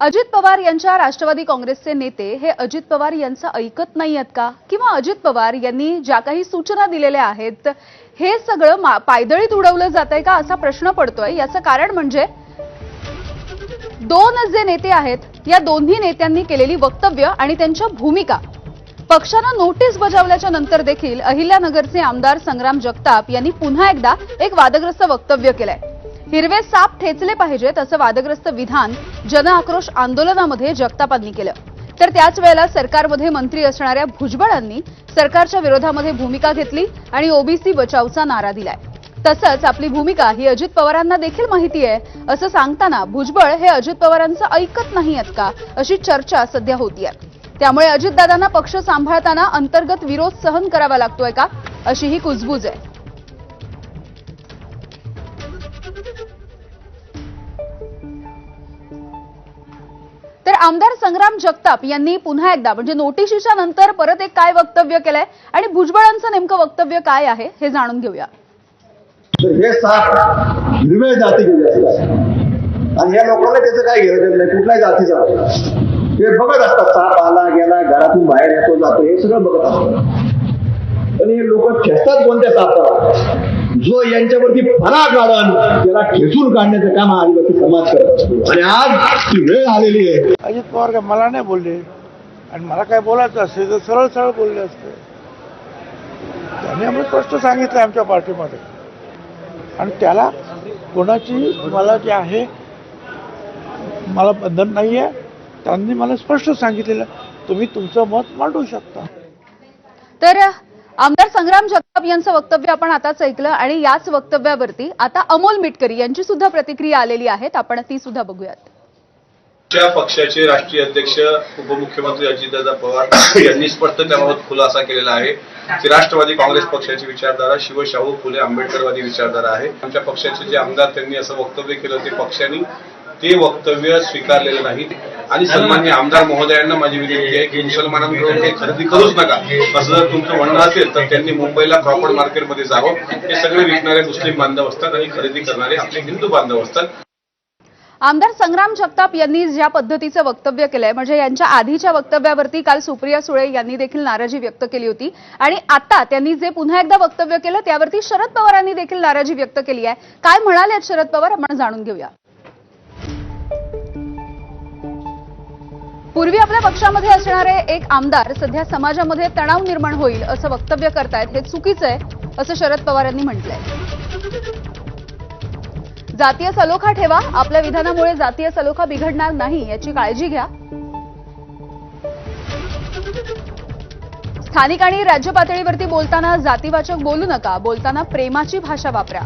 अजित पवार यांच्या राष्ट्रवादी काँग्रेसचे नेते हे अजित पवार यांचं ऐकत नाही आहेत का? किंवा अजित पवार यांनी ज्या काही सूचना दिलेल्या आहेत हे सगळं मा- पायदळीत उडवलं जात आहे का असा प्रश्न पडतोय? याचं कारण म्हणजे दोन जे नेते आहेत या दोन्ही नेत्यांनी केलेली वक्तव्य आणि त्यांच्या भूमिका. पक्षानं नोटीस बजावल्याच्या नंतर देखील अहिल्यानगरचे आमदार संग्राम जगताप यांनी पुन्हा एकदा एक वादग्रस्त वक्तव्य केलंय. हिरवे साप ठेचले पाहिजेत असं वादग्रस्त विधान जन आक्रोश आंदोलनामध्ये जगतापांनी केलं. तर त्याच वेळेला सरकारमध्ये मंत्री असणाऱ्या भुजबळांनी सरकारच्या विरोधामध्ये भूमिका घेतली आणि ओबीसी बचावचा नारा दिलाय. तसंच आपली भूमिका ही अजित पवारांना देखील माहिती आहे असं सांगताना भुजबळ हे अजित पवारांचं ऐकत नाही आहेत का अशी चर्चा सध्या होतीये. त्यामुळे अजितदादांना पक्ष सांभाळताना अंतर्गत विरोध सहन करावा लागतोय का अशी ही कुजबूज आहे. आमदार संग्राम जगताप यांनी पुन्हा एकदा म्हणजे नोटिशीच्या नंतर परत एक काय वक्तव्य केलंय आणि भुजबळांचं नेमकं वक्तव्य काय आहे हे जाणून घेऊया. हे साप हिरव्या जाती आणि या लोकांना त्याचं काय घेणं नाही कुठल्याही जातीचा हे बघत असतात साप आला गेला घरातून बाहेर येतो जातो हे सगळं बघत असतात. पण हे लोक खेचतात कोणत्या सापाला जो यांच्यावरती फरा काढण त्याला खेचून काढण्याचं काम आदिवासी समाज करत असतो. आणि आज ती वेळ आलेली आहे. अजित पवार काय मला नाही बोलले. आणि मला काय बोलायचं असेल तर सरळ सरळ बोलले असते. त्यांनी आम्ही स्पष्ट सांगितलं आमच्या पार्टीमध्ये. आणि त्याला कोणाची मला जे आहे मला बंधन नाही आहे त्यांनी मला स्पष्ट सांगितलेलं तुम्ही तुमचं मत मांडू शकता. तर आमदार संग्राम यांचं वक्तव्य आपण आताच ऐकलं आणि याच वक्तव्यावरती आता अमोल मिटकरी यांची सुद्धा प्रतिक्रिया आलेली आहेत. आपण ती सुद्धा बघूयात. पक्षाचे राष्ट्रीय अध्यक्ष उपमुख्यमंत्री अजितदादा पवार यांनी स्पष्ट त्याबाबत खुलासा केलेला आहे. की राष्ट्रवादी काँग्रेस पक्षाची विचारधारा शिवशाहू फुले आंबेडकरवादी विचारधारा आहे. आमच्या पक्षाचे जे आमदार त्यांनी असं वक्तव्य केलं ते पक्षाने ते वक्तव्य स्वीकारलेलं नाही आणि सन्मान्य आमदार महोदयांना माझी विनंती आहे की मुसलमानांकडून हे खरेदी करूच नका. असं जर तुमचं म्हणणं असेल तर त्यांनी मुंबईला प्रॉपर मार्केटमध्ये जावं. हे सगळे विकणारे मुस्लिम बांधव असतात आणि खरेदी करणारे आपले हिंदू बांधव असतात. आमदार संग्राम जगताप यांनी ज्या पद्धतीचं वक्तव्य केलंय म्हणजे यांच्या आधीच्या वक्तव्यावरती काल सुप्रिया सुळे यांनी देखील नाराजी व्यक्त केली होती. आणि आता त्यांनी जे पुन्हा एकदा वक्तव्य केलं त्यावरती शरद पवारांनी देखील नाराजी व्यक्त केली आहे. काय म्हणाले शरद पवार आपण जाणून घेऊया. पूर्वी आपल्या पक्षामध्ये असणारे एक आमदार सध्या समाजामध्ये तणाव निर्माण होईल असं वक्तव्य करतायत हे चुकीचं आहे असं शरद पवार यांनी म्हटलंय. जातीय सलोखा ठेवा आपल्या विधानामुळे जातीय सलोखा बिघडणार नाही याची काळजी घ्या. स्थानिक आणि राज्य पातळीवरती बोलताना जातीवाचक बोलू नका बोलताना प्रेमाची भाषा वापरा.